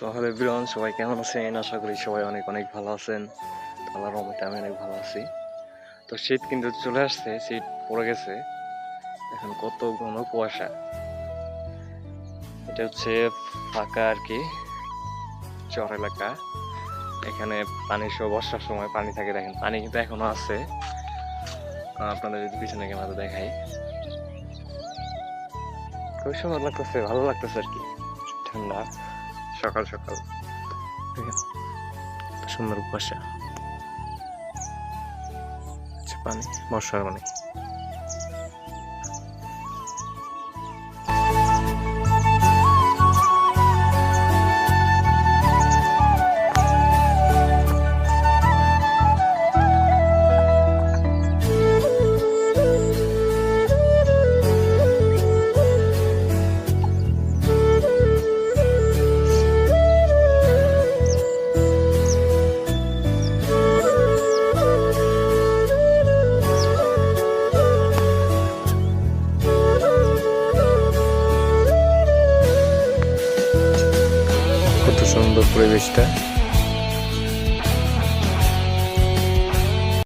So hello everyone সবাই কেমন আছেন? আশা করি সবাই অনেক অনেক ভালো আছেন। আল্লাহর রহমতে আমি অনেক ভালো আছি। তো শীত কিন্তু চলে আসছে, শীত পড়ে গেছে। এখন কত ঘন কুয়াশা। এটা হচ্ছে ফাঁকা আর কি, চর এলাকা। এখানে পানি সহ বর্ষার সময় পানি থাকে, দেখেন। পানি কিন্তু এখনও আছে। আপনাদের যদি পিছনে ক্যামেরা দেখাই। খুব সুন্দর লাগতেছে, ভালো লাগতেছে আর কি। ঠান্ডা। সকাল সকাল। সুন্দর কুয়াশা পানি বর্ষার পানি। সুন্দর পরিবেশটা।